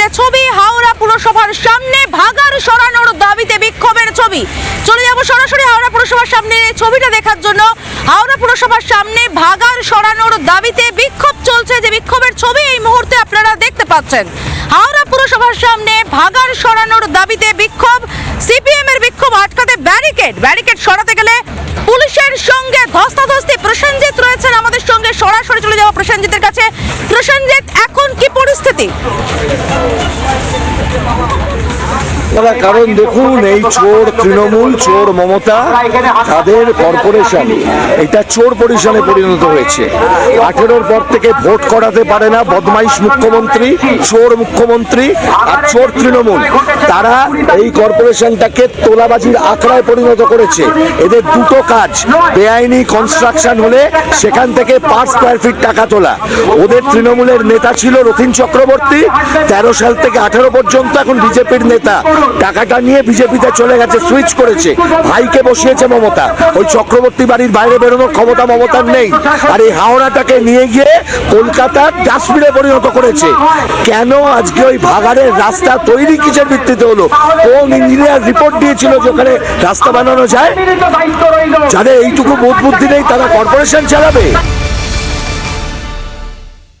যে ছবি, হাওড়া পুরসভার সামনে ভাগার সরানোর দাবিতে বিক্ষোভের ছবি। চলে যাব সরাসরি হাওড়া পুরসভার সামনে এই ছবিটা দেখার জন্য। হাওড়া পুরসভার সামনে ভাগার সরানোর দাবিতে বিক্ষোভ চলছে যে বিক্ষোভের ছবি এই মুহূর্তে আপনারা দেখতে পাচ্ছেন। হাওড়া পুরসভার সামনে ভাগার সরানোর দাবিতে বিক্ষোভ, সিপিএম এর বিক্ষোভ আটকাতে ব্যারিকেড। ব্যারিকেড সরাতে গেলে পুলিশের সঙ্গে ধস্তাধস্তি। প্রসেনজিৎ রয়েছেন আমাদের সঙ্গে। সরাসরি চলে যাব প্রসেনজিতের কাছে। প্রসেনজিৎ, এখন কি পরিস্থিতি? দাদা কারণ দেখুন, এই চোর তৃণমূল, চোর মমতা, তাদের কর্পোরেশন এটা চোর পরিশনে পরিণত হয়েছে। আঠেরোর পর থেকে ভোট করাতে পারে না বদমাইশ মুখ্যমন্ত্রী, চোর মুখ্যমন্ত্রী আর চোর তৃণমূল। তারা এই কর্পোরেশনটাকে তোলাবাজির আখড়ায় পরিণত করেছে। এদের দুটো কাজ, বেআইনি কনস্ট্রাকশন হলে সেখান থেকে পাঁচ স্কোয়ার ফিট টাকা তোলা। ওদের তৃণমূলের নেতা ছিল রথিন চক্রবর্তী, তেরো সাল থেকে আঠেরো পর্যন্ত এখন বিজেপির নেতা। টাকাটা নিয়ে বিজেপিতে চলে গেছে সুইচ করেছে। ভাইকে বসিয়েছে মমতা। ওই চক্রবর্তী বাড়ির বাইরে বেরোনোর ক্ষমতা মমতার নেই। আর এই হাওড়াটাকে নিয়ে গিয়ে কলকাতার ডাস্টবিনে পরিণত করেছে। কেন আজকে ওই ভাগাড়ের রাস্তা তৈরি কিসের ভিত্তিতে হলো? কোন ইঞ্জিনিয়ার রিপোর্ট দিয়েছিল যে ওখানে রাস্তা বানানো যায়? যাদের এইটুকু বোধ বুদ্ধি নেই, তারা কর্পোরেশন চালাবে?